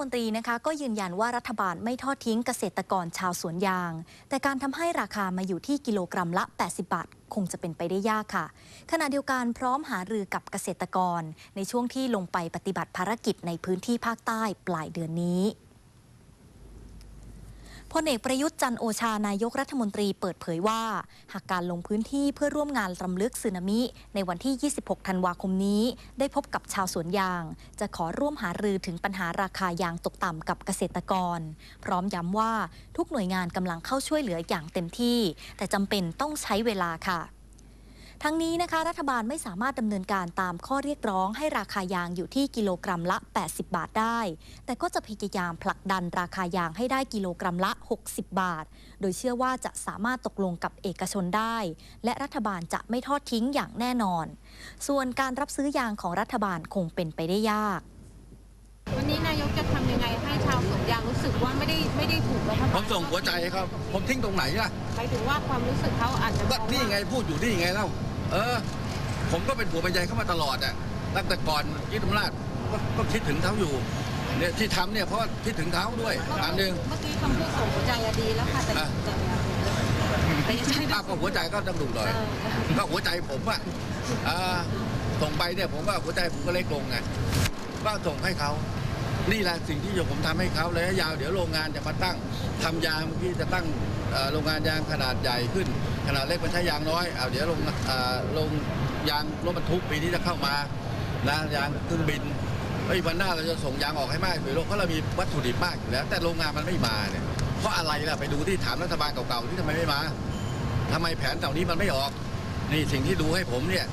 มนตรีนะคะก็ยืนยันว่ารัฐบาลไม่ทอดทิ้งเกษตรกรชาวสวนยาง แต่การทำให้ราคามาอยู่ที่กิโลกรัมละ 80 บาท คงจะเป็นไปได้ยากค่ะ ขณะเดียวกันพร้อมหารือกับเกษตรกร ในช่วงที่ลงไปปฏิบัติภารกิจในพื้นที่ภาคใต้ปลายเดือนนี้ พลเอกประยุทธ์จันโอชานายกรัฐมนตรีเปิดเผยว่า หากการลงพื้นที่เพื่อร่วมงานรำลึกสึนามิ ในวันที่ 26 ธันวาคมนี้ ได้พบกับชาวสวนยาง จะขอร่วมหารือถึงปัญหาราคายางตกต่ำกับเกษตรกร พร้อมย้ำว่าทุกหน่วยงานกำลังเข้าช่วยเหลืออย่างเต็มที่ แต่จำเป็นต้องใช้เวลาค่ะ ทั้งนี้นะคะ รัฐบาลไม่สามารถดำเนินการตามข้อเรียกร้องให้ราคายางอยู่ที่กิโลกรัมละ 80 บาทได้ แต่ก็จะพยายามผลักดันราคายางให้ได้กิโลกรัมละ 60 บาท โดยเชื่อว่าจะสามารถตกลงกับเอกชนได้ และรัฐบาลจะไม่ทอดทิ้งอย่างแน่นอน ส่วนการรับซื้อยางของรัฐบาลคงเป็นไปได้ยากวันนี้นายกจะทำยังไงให้ชาวสวนยางรู้สึกว่าไม่ได้ไม่ได้ถูกรัฐบาลผมส่งหัวใจให้เขาผมทิ้งตรงไหนล่ะหมายถึงว่าความรู้สึกเขาอาจจะก็นี่ไงพูดอยู่นี่ไงเล่า เออ ผมก็เป็นผัวเป็นใยเข้ามาตลอดอะตั้งแต่ก่อนยึดอำนาจก็ก็คิดถึงเขาอยู่เนี่ยที่ทำเนี่ยเพราะว่าคิดถึงเขาด้วยอันหนึ่ง เมื่อกี้คำพูดส่งหัวใจอะดีแล้วค่ะ แต่อะ แต่แต่ยังใช่อ้าวก็หัวใจก็ต้องดูหน่อย ก็หัวใจผมอะอ่าส่งไปเนี่ยผมว่าหัวใจผมก็เล็กลงไงก็ส่งให้เขา นี่แหละสิ่งที่ผมทำให้เขาระยะยาวเดี๋ยวโรงงานจะมาตั้งทำยางเมื่อกี้จะตั้งโรงงานยางขนาดใหญ่ขึ้น ขนาดเล็กมันใช้ยางน้อยเอาเดี๋ยวโรงเอ่อโรงยางรถบรรทุกปีนี้จะเข้ามานะยางเครื่องบินไอ้วันหน้าเราจะส่งยางออกให้มากเลยโลกเพราะเรามีวัตถุดิบมากอยู่แล้ว แต่โรงงานมันไม่มาเนี่ยเพราะอะไรล่ะไปดูที่ถามรัฐบาลเก่าๆที่ทำไมไม่มาทำไมแผนเหล่านี้มันไม่ออก นี่สิ่งที่ดูให้ผมเนี่ย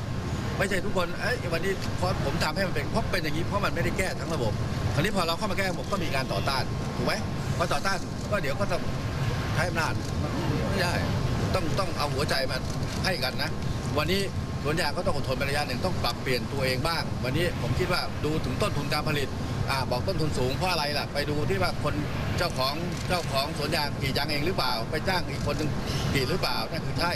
ไม่ใช่ทุกคนเอ้ยวันนี้เพราะผมทำให้มันเป็นเพราะเป็นอย่างนี้เพราะมันไม่ได้แก้ทั้งระบบ คราวนี้พอเราเข้ามาแก้ระบบก็มีการต่อต้านถูกไหมพอต่อต้านก็เดี๋ยวก็ต้องใช้อำนาจมันไม่ได้ต้องต้องเอาหัวใจมาให้กันนะ วันนี้สวนยางก็ต้องอดทนไประยะหนึ่งต้องปรับเปลี่ยนตัวเองบ้าง วันนี้ผมคิดว่าดูถึงต้นทุนการผลิตอ่าบอกต้นทุนสูงเพราะอะไรล่ะ ไปดูที่ว่าคนเจ้าของเจ้าของสวนยางกรีดยางเองหรือเปล่า ไปจ้างอีกคนหนึงกรีดหรือเปล่านั่นคือใช่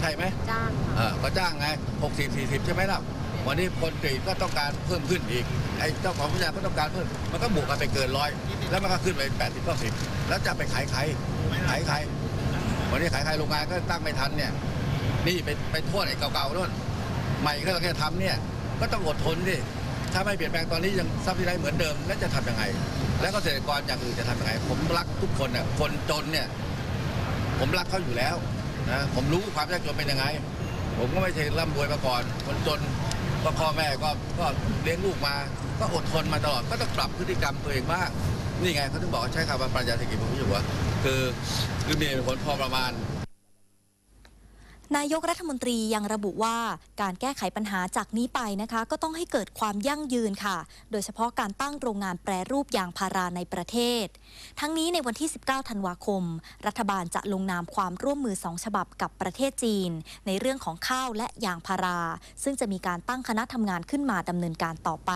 ใช่ไหมจ้างค่ะเออก็จ้างไง60 40ใช่ไหมล่ะ วันนี้คนกรีก็ต้องการเพิ่มขึ้นอีกไอ้เจ้าของผู้ยาก็ต้องการเพิ่มมันก็บวกกันไปเกินร้อยแล้วมันก็ขึ้นไป80 90แล้วจะไปขายใครขายใครวันนี้ขายใครโรงงานก็ตั้งไม่ทันเนี่ย นี่ไปไปโทษไอ้เก่าๆนู่นใหม่ก็เราแค่ทำเนี่ยก็ต้องอดทนดิถ้าไม่เปลี่ยนแปลงตอนนี้ยังซับซิไดเหมือนเดิมแล้วจะทำยังไง แล้วเกษตรกรอย่างอื่นจะทำยังไง ผมรักทุกคนน่ะคนจนเนี่ย ผมรักเขาอยู่แล้วนะผมรู้ความยากจนเป็นยังไง ผมก็ไม่ใช่ร่ำรวยมาก่อน คนจน ก็พ่อแม่ก็ก็เลี้ยงลูกมา ก็อดทนมาตลอดก็ต้องปรับพฤติกรรมตัวเองบ้างนี่ไงเขาถึงบอกว่าใช้คำว่าปรัญญาเศรษฐกิจผมอยู่ว่าคือคือมีผลพอประมาณ นายกรัฐมนตรียังระบุว่าการแก้ไขปัญหาจากนี้ไปนะคะ ก็ต้องให้เกิดความยั่งยืนค่ะ โดยเฉพาะการตั้งโรงงานแปรรูปยางพาราในประเทศ ทั้งนี้ในวันที่ 19 ธันวาคม รัฐบาลจะลงนามความร่วมมือสองฉบับกับประเทศจีน ในเรื่องของข้าวและยางพารา ซึ่งจะมีการตั้งคณะทำงานขึ้นมาดำเนินการต่อไป